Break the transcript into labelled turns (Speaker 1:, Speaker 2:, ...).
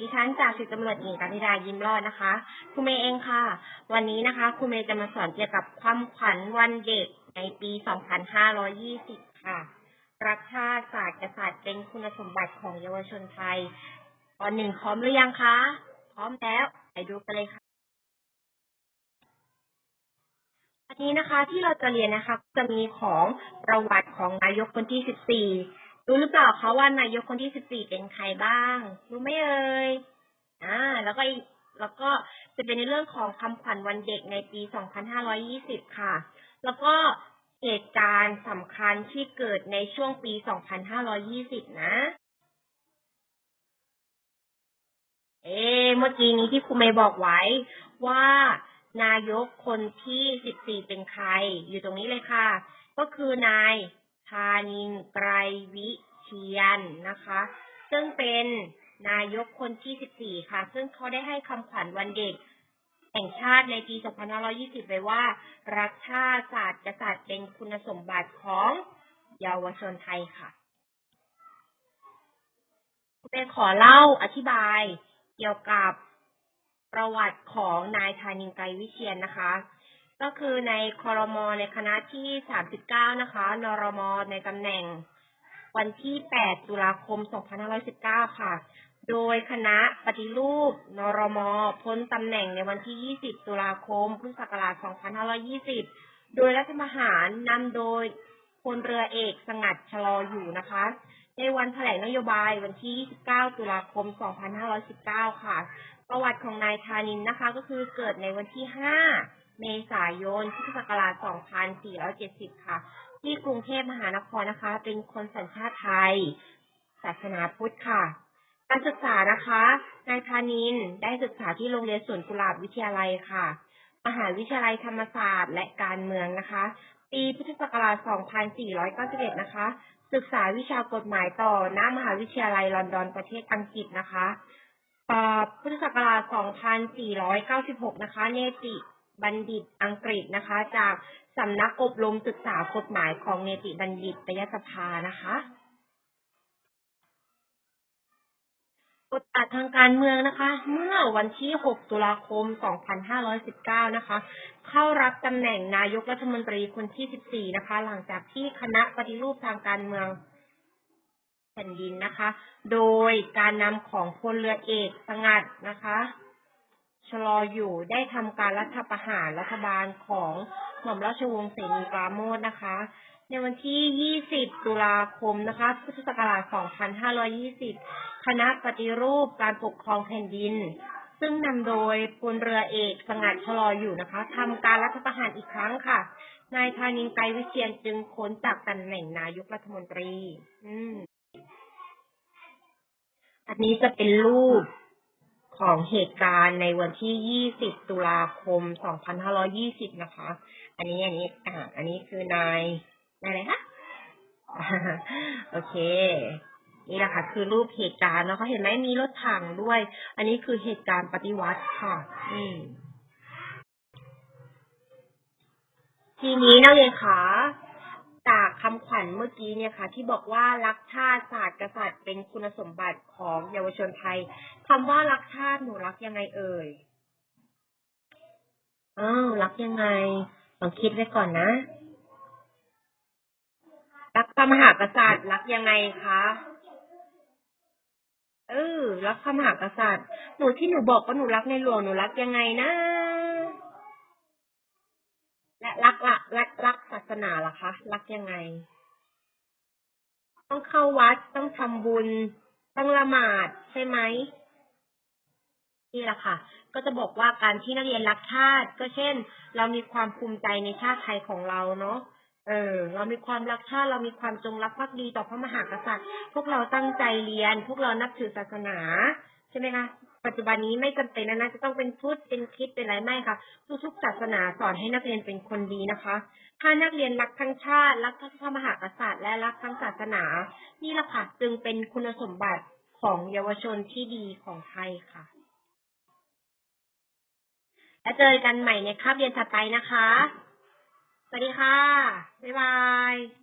Speaker 1: ดิฉันจากสิบตำรวจหญิงกันิดายิ้มรอดนะคะครูเมย์เองค่ะ วันนี้นะคะครูเมย์จะมาสอนเกี่ยวกับความขวัญวันเด็กในปี 2520 ค่ะ รักชาติศาสตร์กษัตริย์เป็นคุณสมบัติของเยาวชนไทยตอนหนึ่งพร้อมหรือยังคะ พร้อมแล้วไปดูกันเลยค่ะอันนี้นะคะที่เราจะเรียนนะคะจะมีของประวัติของนายกคนที่ 14 รู้หรือเปล่าคะว่านายกคนที่14เป็นใครบ้าง รู้ไหมเอ่ยอ่า แล้วก็แล้วก็จะเป็นในเรื่องของคำขวัญวันเด็กในปี 2520 ค่ะ แล้วก็เหตุการณ์สำคัญที่เกิดในช่วงปี 2520 นะ เอ๊ะเมื่อกี้นี้ที่ครูเมย์บอกไว้ว่านายกคนที่ 14 เป็นใคร อยู่ตรงนี้เลยค่ะ ก็คือนายธานินไกรวิ เชียนนะคะ ซึ่งเป็นนายกคนที่ 14 ค่ะ ซึ่งเขาได้ให้คำขวัญวันเด็ก แห่งชาติในปี 2520 ไว้ว่า รักชาติศาสตร์กษัตริย์เป็นคุณสมบัติของเยาวชนไทยค่ะเป็ขอเล่าอธิบายเกี่ยวกับประวัติของนายธานินทร์ไกรวิเชียนนะคะ ก็คือในคอรมอในคณะที่ 39 นะคะ นรมในตำแหน่ง วันที่ 8 ตุลาคม 2519 ค่ะ โดยคณะปฏิรูป นรม พ้นตำแหน่งในวันที่ 20 ตุลาคม พุทธศักราช 2520 โดยรัฐประหารนำโดยพลเรือเอกสงัดชะลออยู่นะคะ ในวันแถลงนโยบายวันที่ 29 ตุลาคม 2519 ค่ะ ประวัติของนายธานินนะคะ ก็คือเกิดในวันที่ 5 เมษายนพุทธศักราช 2470 ค่ะ ที่กรุงเทพมหานครนะคะ เป็นคนสัญชาติไทย ศาสนาพุทธค่ะ การศึกษานะคะ นายธานินได้ศึกษาที่โรงเรียนสวนกุหลาบวิทยาลัยค่ะ มหาวิทยาลัยธรรมศาสตร์และการเมืองนะคะ ปีพุทธศักราช 2491 นะคะ ศึกษาวิชากฎหมายต่อณมหาวิทยาลัยลอนดอนประเทศอังกฤษนะคะพุทธศักราช 2496 นะคะ เนติ บัณฑิตอังกฤษนะคะ จากสำนักอบรมศึกษากฎหมายของเนติบัณฑิตยสภานะคะบทบาททางการเมืองนะคะ เมื่อวันที่ 6 ตุลาคม 2519 นะคะ เข้ารับตำแหน่งนายกรัฐมนตรีคนที่ 14 นะคะ หลังจากที่คณะปฏิรูปทางการเมืองแผ่นดินนะคะ โดยการนำของพลเรือเอกสงัดนะคะ ชะลออยู่ได้ทำการรัฐประหารรัฐบาลของหม่อมราชวงศ์เสนีปราโมทนะคะ ในวันที่ 20 ตุลาคมนะคะ พุทธศักราช 2520 คณะปฏิรูปการปกครองแผ่นดิน ซึ่งนำโดยพลเรือเอกสงัดชะลออยู่นะคะทำการรัฐประหารอีกครั้งค่ะ นายธานินทร์ไกรวิเชียนจึงพ้นจากตำแหน่งนายกรัฐมนตรี อืมอันนี้จะเป็นรูป ของเหตุการณ์ในวันที่ 20 ตุลาคม 2520 นะคะ อันนี้ อันนี้ อ่า อันนี้คือนายนายอะไรคะ โอเค นี่แหละค่ะ คือรูปเหตุการณ์แล้วก็เห็นไหมมีรถถังด้วย อันนี้คือเหตุการณ์ปฏิวัติค่ะ อืม ทีนี้นักเรียนคะ จากคำขวัญเมื่อกี้เนี่ยค่ะ ที่บอกว่ารักชาติศาสตร์กษัตริย์เป็นคุณสมบัติของเยาวชนไทยคำว่ารักชาติหนูรักยังไงเอ่ยอ้าวรักยังไงลองคิดไว้ก่อนนะ รักพระมหากษัตริย์รักยังไงคะเออรักพระมหากษัตริย์หนูที่หนูบอกว่าหนูรักในหลวงหนูรักยังไงนะและรักละรัก สนาล่ะคะ รักยังไง ต้องเข้าวัดต้องทำบุญ ต้องละหมาดใช่ไหมนี่แหละค่ะ ก็จะบอกว่าการที่นักเรียนรักชาติ ก็เช่น เรามีความภูมิใจในชาติไทยของเราเนาะเออ เรามีความรักชาติ เรามีความจงรักภักดีต่อพระมหากษัตริย์ พวกเราตั้งใจเรียน พวกเรานับถือศาสนา ใช่ไหมคะ ปัจจุบันนี้ไม่จำเป็นนะนะจะต้องเป็นพุทธเป็นคริสต์เป็นอะไรไม่ค่ะ ทุกๆศาสนาสอนให้นักเรียนเป็นคนดีนะคะ ถ้านักเรียนรักทั้งชาติรักทั้งพระมหากษัตริย์และรักทั้งศาสนา นี่แหละค่ะจึงเป็นคุณสมบัติของเยาวชนที่ดีของไทยค่ะ แล้วเจอกันใหม่ในคาบเรียนถัดไปนะคะ สวัสดีค่ะ บ๊ายบาย